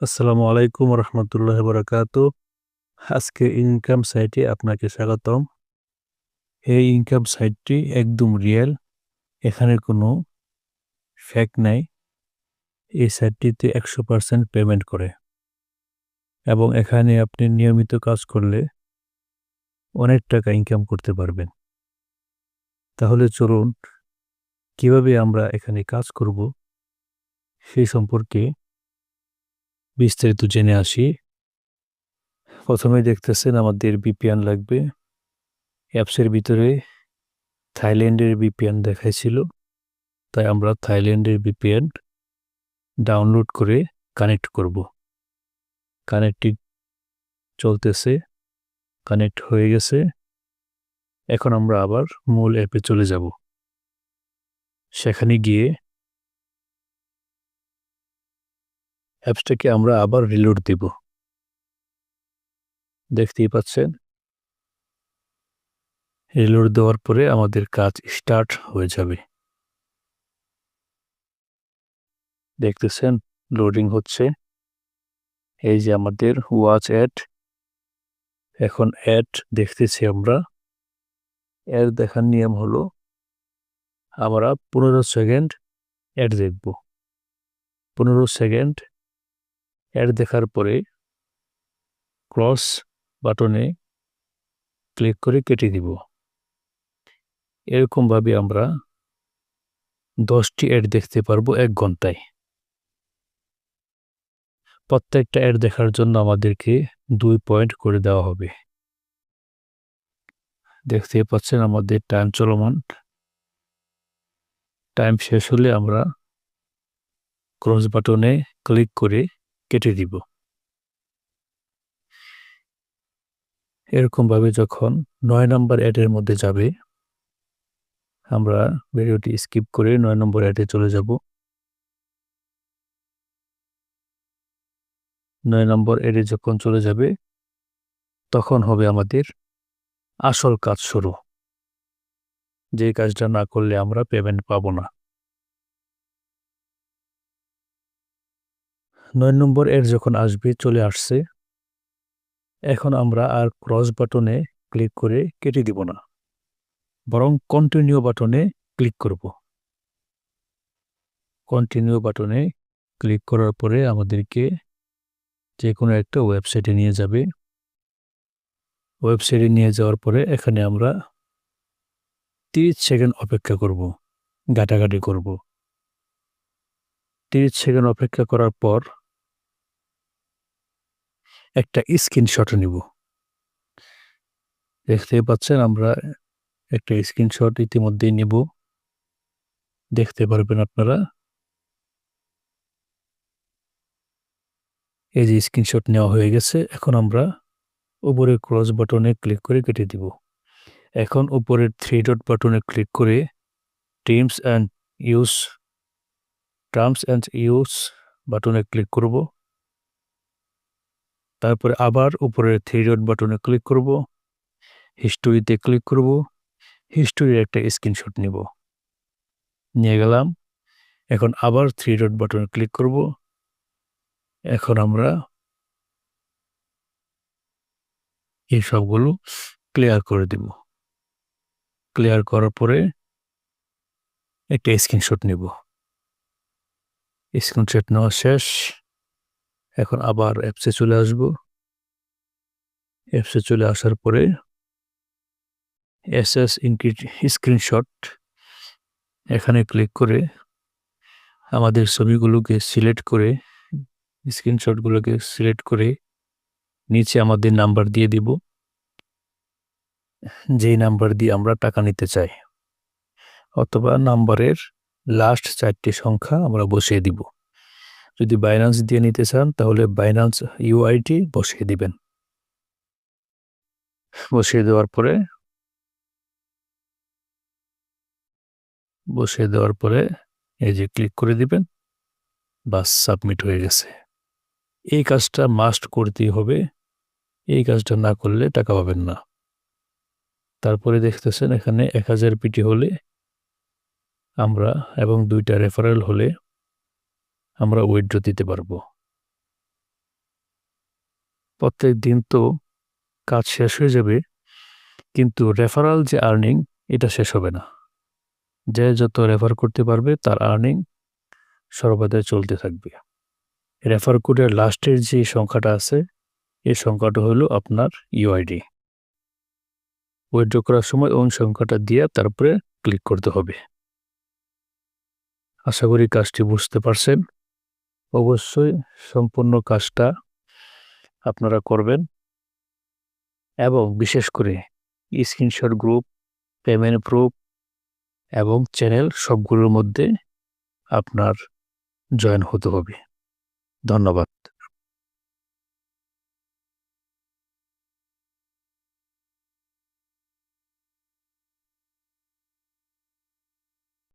আসসালামু আলাইকুম রহমতুল্লাহ বরাকাত। আজকে ইনকাম সাইটে আপনাকে স্বাগতম। এই ইনকাম সাইটটি একদম রিয়েল, এখানে কোনো ফ্যাক নাই। এই সাইটটিতে একশো পার্সেন্ট পেমেন্ট করে এবং এখানে আপনি নিয়মিত কাজ করলে অনেক টাকা ইনকাম করতে পারবেন। তাহলে চলুন, কীভাবে আমরা এখানে কাজ করব সেই সম্পর্কে বিস্তারিত জেনে আসি। প্রথমে দেখতেছেন আমাদের বিপিএন লাগবে। অ্যাপসের ভিতরে থাইল্যান্ডের বিপিএন দেখাইছিল। তাই আমরা থাইল্যান্ডের বিপিএন ডাউনলোড করে কানেক্ট করব। কানেক্টটি চলতেছে, কানেক্ট হয়ে গেছে। এখন আমরা আবার মূল অ্যাপে চলে যাব। সেখানে গিয়ে অ্যাপসটাকে আমরা আবার রিলোড দিব। দেখতেই পাচ্ছেন? রিলোড দেওয়ার পরে আমাদের কাজ স্টার্ট হয়ে যাবে। দেখতেছেন? লোডিং হচ্ছে। এই যে আমাদের ওয়াচ অ্যাড এখন অ্যাড দেখতেছি আমরা। অ্যাড দেখার নিয়ম হলো আমরা পনেরো সেকেন্ড অ্যাড দেখব। পনেরো সেকেন্ড অ্যাড দেখার পরে ক্রস বাটনে ক্লিক করে কেটে দিব। এরকমভাবে আমরা দশটি অ্যাড দেখতে পারব এক ঘন্টায়। প্রত্যেকটা অ্যাড দেখার জন্য আমাদেরকে দুই পয়েন্ট করে দেওয়া হবে। দেখতে পাচ্ছেন আমাদের টাইম চলমান। টাইম শেষ হলে আমরা ক্রস বাটনে ক্লিক করে কেটে দিব। এরকমভাবে যখন নয় নম্বর অ্যাডের মধ্যে যাবে, আমরা ভিডিওটি স্কিপ করে নয় নম্বর অ্যাডে চলে যাব। নয় নম্বর অ্যাডে যখন চলে যাবে, তখন হবে আমাদের আসল কাজ শুরু। যে কাজটা না করলে আমরা পেমেন্ট পাবো না। নয় নম্বর এর যখন আসবে, চলে আসছে। এখন আমরা আর ক্রস বাটনে ক্লিক করে কেটে দিব না। বরং কন্টিনিউ বাটনে ক্লিক করব। কন্টিনিউ বাটনে ক্লিক করার পরে আমাদেরকে যে কোনো একটা ওয়েবসাইটে নিয়ে যাবে। ওয়েবসাইটে নিয়ে যাওয়ার পরে এখানে আমরা তিরিশ সেকেন্ড অপেক্ষা করব, ঘাটাঘাটি করব। তিরিশ সেকেন্ড অপেক্ষা করার পর একটা স্ক্রিনশট নিব। দেখতে পাচ্ছেন, আমরা একটা স্ক্রিনশট ইতিমধ্যেই নিব। দেখতে পারবেন আপনারা। এই যে স্ক্রিনশট নেওয়া হয়ে গেছে, এখন আমরা উপরে ক্রস বাটনে ক্লিক করে কেটে দিব। এখন উপরের থ্রি ডট বাটনে ক্লিক করে terms and use terms and use বাটনে ক্লিক করব। তারপরে আবার উপরে থ্রি ডট বাটনে ক্লিক করব। হিস্টোরিতে ক্লিক করব। হিস্টোরির একটা স্ক্রিনশট নিব। নিয়ে গেলাম। এখন আবার থ্রি ডট বাটনে ক্লিক করব। এখন আমরা এই সবগুলো ক্লিয়ার করে দিব। ক্লিয়ার করার পরে একটা স্ক্রিনশট নিব। স্ক্রিনশট নেওয়া শেষ। এখন আবার অ্যাপসে চলে আসব। অ্যাপসে চলে আসার পরে এস এস স্ক্রিনশট এখানে ক্লিক করে আমাদের ছবিগুলোকে সিলেক্ট করে স্ক্রিনশটগুলোকে সিলেক্ট করে নিচে আমাদের নাম্বার দিয়ে দিব। যেই নাম্বার দিয়ে আমরা টাকা নিতে চাই, অথবা নাম্বারের লাস্ট চারটি সংখ্যা আমরা বসিয়ে দিব। যদি বাইন্যান্স দিয়ে নিতে চান, তাহলে বাইন্যান্স ইউআইটি বসিয়ে দিবেন। বসিয়ে দেওয়ার পরে, বসিয়ে দেওয়ার পরে এই যে ক্লিক করে দিবেন, বাস সাবমিট হয়ে গেছে। এই কাজটা মাস্ট করতেই হবে। এই কাজটা না করলে টাকা পাবেন না। তারপরে দেখতেছেন এখানে এক হাজার পিটি হলে আমরা এবং দুইটা রেফারেল হলে আমরা উইথড্র দিতে পারব। প্রত্যেক দিন তো কাজ শেষ হয়ে যাবে, কিন্তু রেফারাল যে আর্নিং এটা শেষ হবে না। যে যত রেফার করতে পারবে, তার আর্নিং সর্বদাই চলতে থাকবে। রেফার কোডের লাস্টের যে সংখ্যাটা আছে, এই সংখ্যাটা হলো আপনার ইউআইডি উইথড্র করার সময় ওই সংখ্যাটা দিয়ে তারপরে ক্লিক করতে হবে। আশা করি কাজটি বুঝতে পারছেন। অবশ্যই সম্পূর্ণ কাজটা আপনারা করবেন। এবং বিশেষ করে স্ক্রিনশট গ্রুপ, পেমেন্ট প্রুফ এবং চ্যানেল সবগুলোর মধ্যে আপনার জয়েন হতে হবে। ধন্যবাদ।